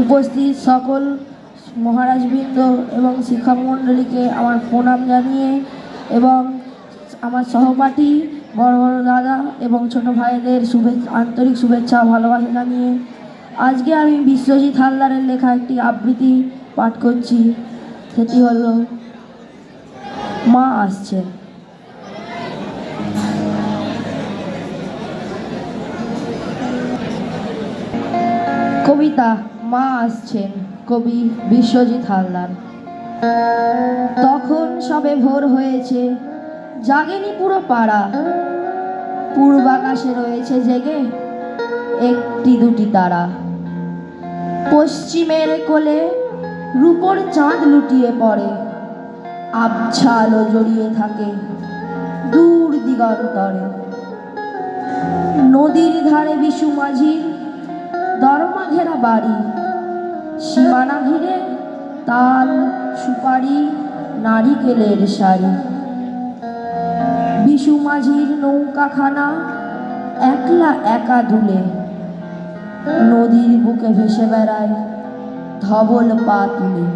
উপস্থিত সকল মহারাজবৃন্দ এবং শিক্ষামণ্ডলীকে আমার প্রণাম জানিয়ে এবং আমার সহপাঠী, বড় বড় দাদা এবং ছোট ভাইদের শুভেচ্ছা আন্তরিক শুভেচ্ছা ভালোবাসা জানিয়ে আজকে আমি বিশ্বজিৎ হালদারের লেখা একটি আবৃত্তি পাঠ করছি। সেটি হল, মা আসছে কবিতা মা আসছেন কবি বিশ্বজিৎ হালদার। তখন সবে ভোর হয়েছে, জাগেনি পুরো পাড়া। পূর্বাকাশে রয়েছে জেগে একটি দুটি তারা। পশ্চিমের কোলে রূপর চাঁদ লুটিয়ে পড়ে আবছা আলো জড়িয়ে থাকে দূর দিগন্তরে। নদীর ধারে বিশু মাঝির দরমা ঘেরা বাড়ি সীমানা ঘিরে তাল সুপারি নারিকেলের শাড়ি। বিশু মাঝির নৌকাখানা একলা একা দুলে। নদীর বুকে ভেসে বেড়ায় ধবল পা তুলে।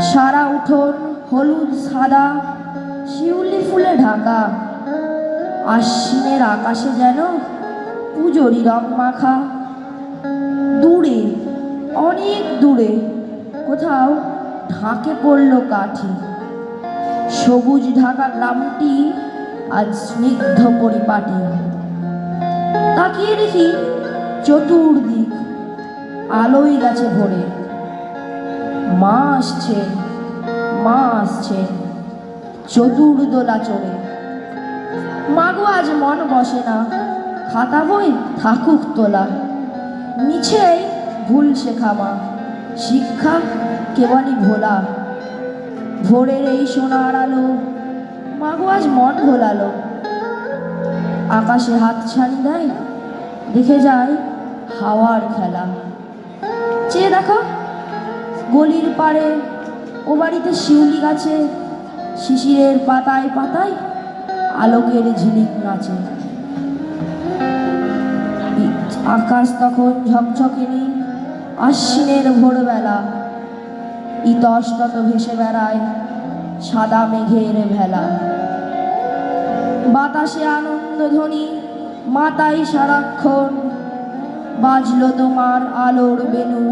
সারা উঠোন হলুদ, সাদা, শিউলি ফুলে ঢাকা। আশ্বিনের আকাশে যেন পুজোরি রং মাখা। দূরে, কোথাও ঢাকে পড়ল কাঠি। সবুজ ঢাকা গ্রামটি আজ স্নিগ্ধ পরিপাটি। তাকিয়ে দেখি চতুর্দিক আলোই গেছে ভরে। মা আসছে মা আসছে, চতুর্দোলা চড়ে। মাগো, আজ মন বসে না। খাতা বই থাকুক তোলা। মিছেই ভুল শেখা মা। শিক্ষা কেবলই ভোলা। ভোরের এই সোনার আলো, মাগো আজ মন ভোলালো। আকাশে হাত ছানি দেয়, দেখে যায় হাওয়ার খেলা। চেয়ে দেখো, গলির পাড়ে, ও বাড়িতে শিউলি গাছে, শিশিরের পাতায় পাতায় আলোকের ঝিলিক নাচে। আকাশ তখন ঝকঝকেনি আশ্বিনের ভোরবেলা ইতস্তত ভেসে বেড়ায় সাদা মেঘের ভেলা। বাতাসে আনন্দ ধ্বনি, মাতাই সারাক্ষণ। বাজলো তোমার আলোর বেনু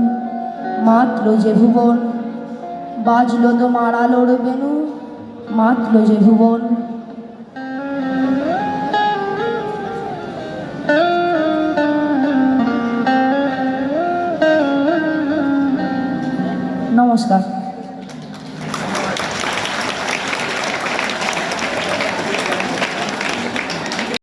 মাত্র যে ভুবন। বাজলো তোমার আলোর বেনু মাত্র যে ভুবন। Namaskar.